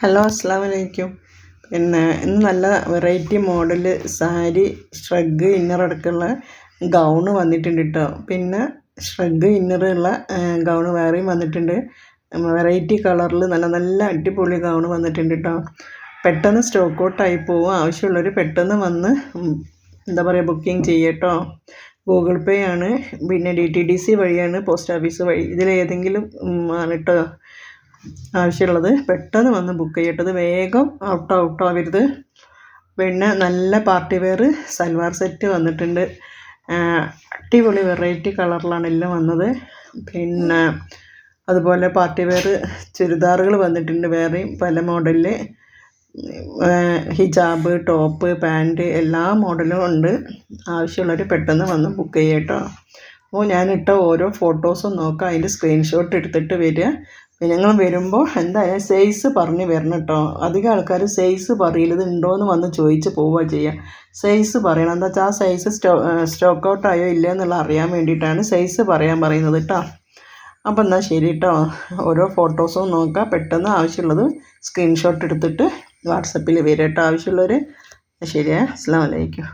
Hello അസ്സാം വലൈക്കും പിന്നെ ഇന്ന് നല്ല variety model sari shrug inner അടക്കമുള്ള ഗൗണ് വന്നിട്ടുണ്ട് കേട്ടോ പിന്നെ ഷ്രഗ് ഇന്നറുള്ള ഗൗണ് വേറെയും വന്നിട്ടുണ്ട്. വെറൈറ്റി കളറിൽ നല്ല നല്ല അടിപൊളി ഗൗണ് വന്നിട്ടുണ്ട് കേട്ടോ പെട്ടെന്ന് സ്റ്റോക്ക് ഔട്ടായി പോവും. ആവശ്യമുള്ളവർ പെട്ടെന്ന് വന്ന് എന്താ പറയുക ബുക്കിംഗ് ചെയ്യട്ടോ ഗൂഗിൾ പേ ആണ്. പിന്നെ ഡി ടി ഡി സി വഴിയാണ് പോസ്റ്റ് ഓഫീസ് വഴി. ഇതിലേതെങ്കിലും ആണ് കേട്ടോ ആവശ്യമുള്ളത്. പെട്ടെന്ന് വന്ന് ബുക്ക് ചെയ്യട്ടത് വേഗം ഔട്ടോ ഔട്ടോ ആവരുത്. പിന്നെ നല്ല പാർട്ടി വെയർ സൽവാർ സെറ്റ് വന്നിട്ടുണ്ട്. അടിപൊളി വെറൈറ്റി കളറിലാണ് എല്ലാം വന്നത്. പിന്നെ അതുപോലെ പാർട്ടി വെയർ ചുരിദാറുകൾ വന്നിട്ടുണ്ട് വേറെയും പല മോഡലിൽ ഹിജാബ് ടോപ്പ് പാന്റ് എല്ലാ മോഡലും ഉണ്ട്. ആവശ്യമുള്ളവർ പെട്ടെന്ന് വന്ന് ബുക്ക് ചെയ്യട്ടോ. അപ്പോൾ ഞാനിട്ട ഓരോ ഫോട്ടോസും നോക്കാം. അതിന്റെ സ്ക്രീൻഷോട്ട് എടുത്തിട്ട് വരിക. ഞങ്ങൾ വരുമ്പോൾ എന്തായാലും സൈസ് പറഞ്ഞ് വരണം കേട്ടോ അധികം ആൾക്കാർ സൈസ് പറയലത് ഉണ്ടോ ഉണ്ടോയെന്ന് വന്ന് ചോദിച്ച് പോവുക ചെയ്യുക സൈസ് പറയണം. എന്താ വെച്ചാൽ ആ സൈസ് സ്റ്റോ സ്റ്റോക്ക് ഔട്ട് ആയോ ഇല്ല എന്നുള്ള അറിയാൻ വേണ്ടിയിട്ടാണ് സൈസ് പറയാൻ പറയുന്നത് കേട്ടോ അപ്പോൾ എന്നാൽ ശരി കേട്ടോ ഓരോ ഫോട്ടോസും നോക്കുക പെട്ടെന്ന് ആവശ്യമുള്ളത് സ്ക്രീൻഷോട്ട് എടുത്തിട്ട് വാട്സപ്പിൽ വരും കേട്ടോ ആവശ്യമുള്ളവർ ശരിയാ അസ്സാം വലൈക്കും